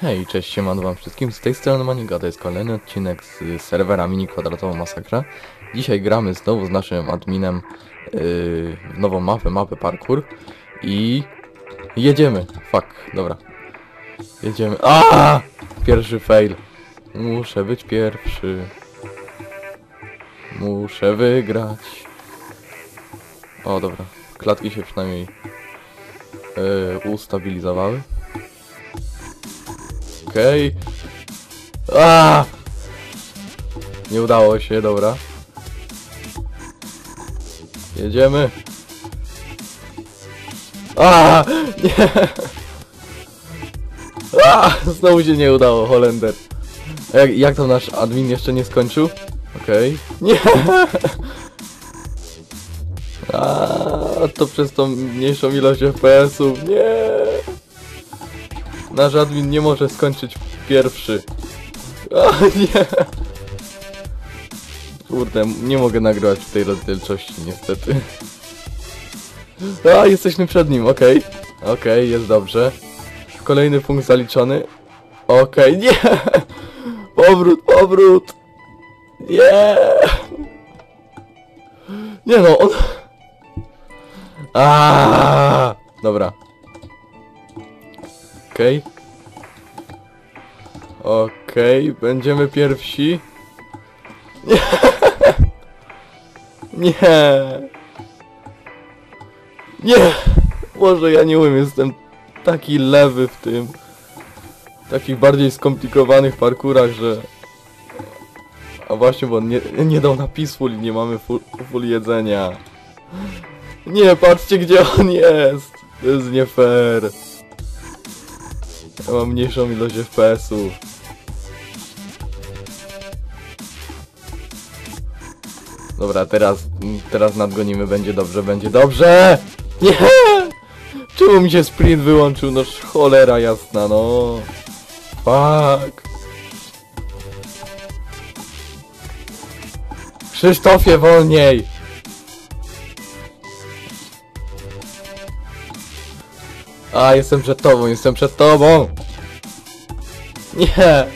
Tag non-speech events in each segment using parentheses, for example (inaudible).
Hej, cześć, siemano wam wszystkim, z tej strony Maniga, to jest kolejny odcinek z serwera Mini Kwadratowa Masakra. Dzisiaj gramy znowu z naszym adminem yy, nową mapę, mapę parkour i jedziemy, fuck, dobra. Jedziemy, a Pierwszy fail. Muszę być pierwszy. Muszę wygrać. O, dobra, klatki się przynajmniej yy, ustabilizowały. Okej. A! Nie udało się, dobra. Jedziemy. A! Nie! A! Znowu się nie udało, Holender. Jak, jak to nasz admin jeszcze nie skończył? Okej. Nie! A, to przez tą mniejszą ilość FPS-ów. Nie! Nasz admin nie może skończyć pierwszy. O nie! Kurde, nie mogę nagrywać w tej rozdzielczości niestety. A, jesteśmy przed nim, okej. Okej, jest dobrze. Kolejny punkt zaliczony. Okej, nie! Powrót, powrót! Nie! Nie no, on... A, Dobra. Okej. Okej, będziemy pierwsi. Nie. (laughs) Nie. Nie. Może ja nie umiem, jestem taki lewy w tym. W takich bardziej skomplikowanych parkurach, że... A właśnie, bo nie, nie dał napisu nie mamy full, full jedzenia. Nie, patrzcie gdzie on jest. To jest nie fair. Ja mam mniejszą ilość FPS-ów. Dobra, teraz, teraz nadgonimy, będzie dobrze, będzie dobrze! Nie! Czemu mi się sprint wyłączył? No cholera jasna, no. Fuck. Krzysztofie, wolniej! A, jestem przed tobą, jestem przed tobą! Nie!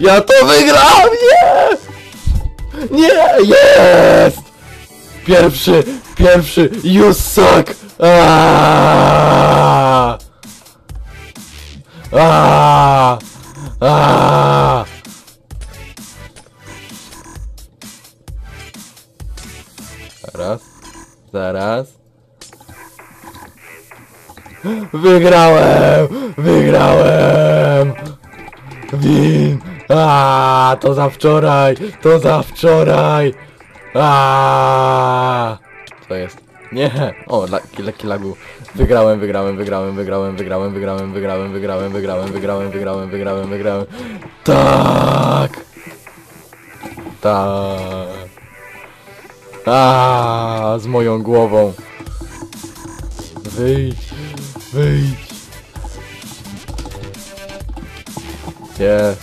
Ja to wygram! Nie! Nie! Jest! Pierwszy! Pierwszy! You suck! Aaaa! Zaraz. Zaraz. Wygrałem! Wygrałem! Win! A, to za wczoraj! To za wczoraj! A, Co jest? Nie! O, lekki, lekki lagu. Wygrałem, wygrałem, wygrałem, wygrałem, wygrałem, wygrałem, wygrałem, wygrałem, wygrałem, wygrałem, wygrałem, wygrałem, wygrałem. Tak! Tak. A, z moją głową. Wyjdź, wyjdź. Jest.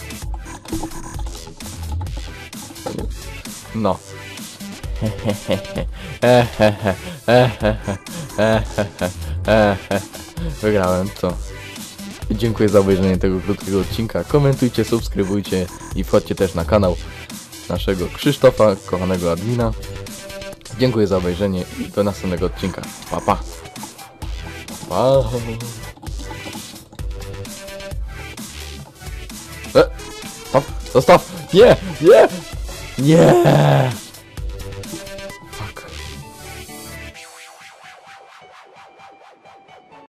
No. (laughs) Wygrałem to. Dziękuję za obejrzenie tego krótkiego odcinka. Komentujcie, subskrybujcie i wchodźcie też na kanał naszego Krzysztofa, kochanego admina. Dziękuję za obejrzenie i do następnego odcinka. Pa, pa. Pa. E, stop, zostaw! Nie, nie, nie!